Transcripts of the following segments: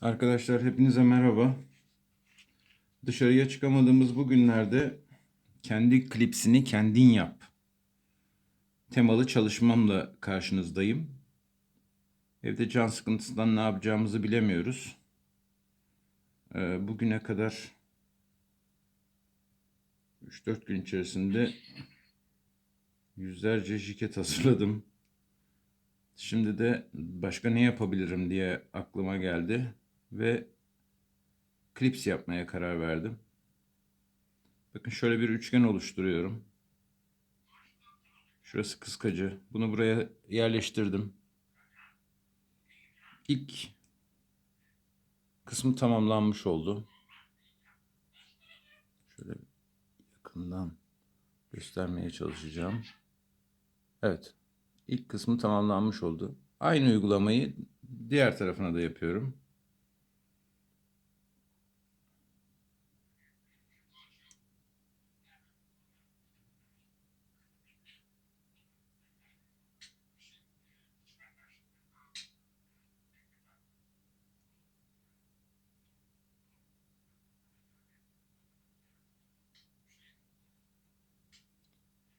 Arkadaşlar hepinize merhaba. Dışarıya çıkamadığımız bu günlerde kendi klipsini kendin yap. Temalı çalışmamla karşınızdayım. Evde can sıkıntısından ne yapacağımızı bilemiyoruz. Ee, bugüne kadar 3-4 gün içerisinde yüzlerce jiket hazırladım. Şimdi de başka ne yapabilirim diye aklıma geldi ve klips yapmaya karar verdim. Bakın şöyle bir üçgen oluşturuyorum. Şurası kıskacı. Bunu buraya yerleştirdim. İlk kısmı tamamlanmış oldu. Şöyle yakından göstermeye çalışacağım. Evet. İlk kısmı tamamlanmış oldu. Aynı uygulamayı diğer tarafına da yapıyorum.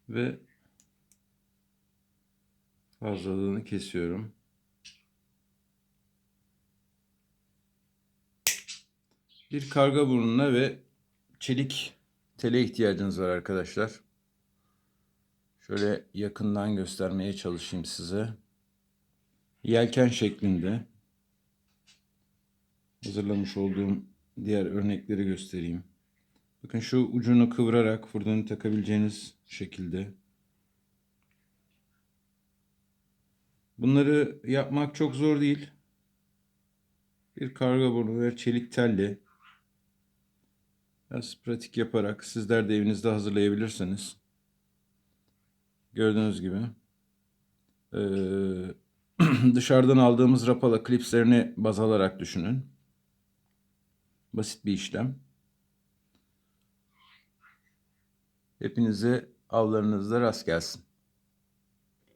Ve fazlalığını kesiyorum. Bir karga burnuna ve çelik tele ihtiyacınız var arkadaşlar. Şöyle yakından göstermeye çalışayım size. Yelken şeklinde hazırlamış olduğum diğer örnekleri göstereyim. Bakın şu ucunu kıvırarak fırdanı takabileceğiniz şekilde. Bunları yapmak çok zor değil. Bir karga burnu ve çelik telli. Biraz pratik yaparak sizler de evinizde hazırlayabilirsiniz. Gördüğünüz gibi. Dışarıdan aldığımız rapala klipslerini baz alarak düşünün. Basit bir işlem. Hepinize avlarınızda rast gelsin.